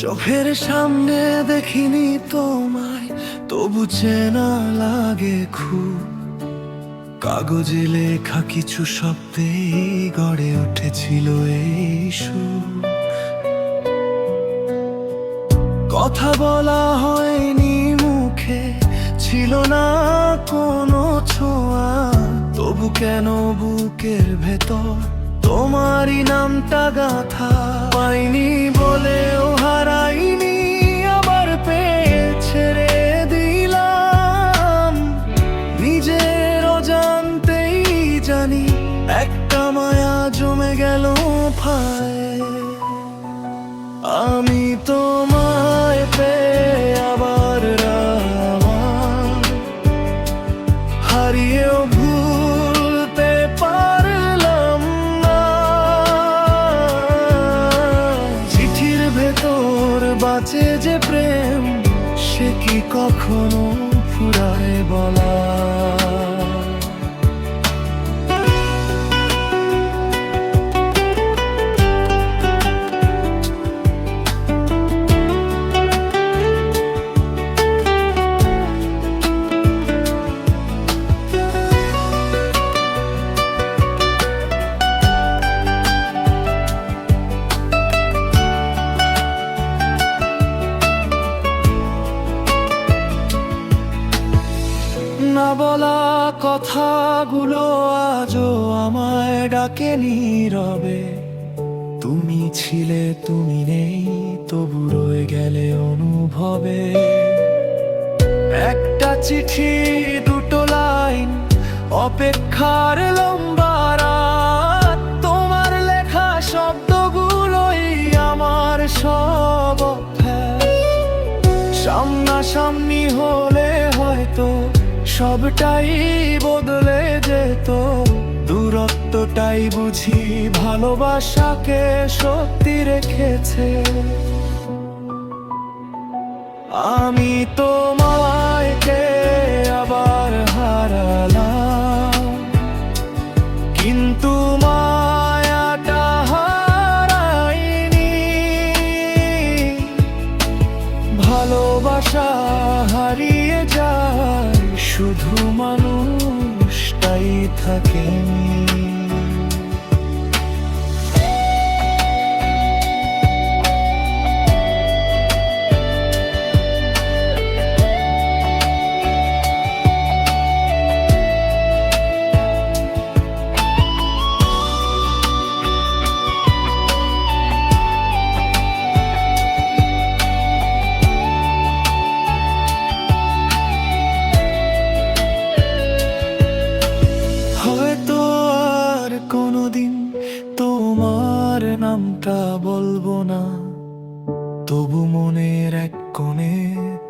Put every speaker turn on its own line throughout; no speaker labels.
চোখের সামনে দেখিনি তোমায়, তবু চেনা লাগে খুব। কাগজে লেখা কিছু শব্দে গড়ে উঠেছিল এই কথা বলা হয়নি মুখে, ছিল না কোনো ছোঁয়া। তবু কেন বুকের ভেতর তোমারই নামটা গাথা? পাইনি বলেও জমে গেল ফায়। আমি তোমায় পেয়ে আবার রাওয়া হারিয়েও ভুলতে পারলাম না। চিঠির ভেতর বাঁচে যে প্রেম, সে কি কখনো ফুরায় বলা? বলা কথাগুলো আজও আমায় ডাকে নীরবে। তুমি ছিলে, তুমি নেই, তবু রয়ে গেলে অনুভবে। একটা চিঠি, দুটো লাইন, অপেক্ষার লম্বা রাত। তোমার লেখা শব্দগুলোই আমার সব সামনাসামনি হলে সবটাই বদলে যেত। দূরত্বটাই বুঝি ভালোবাসাকে সত্যি রেখেছে। আমি তোমায় কে আবার হারালাম। কিন্তু মায়াটা হারাইনি। ভালোবাসা হারিয়ে যায় শুধু মানুষটাই থাকেনি। তবু মনের এক কোণে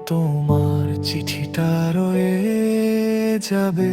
তোমার চিঠিটা রয়ে যাবে।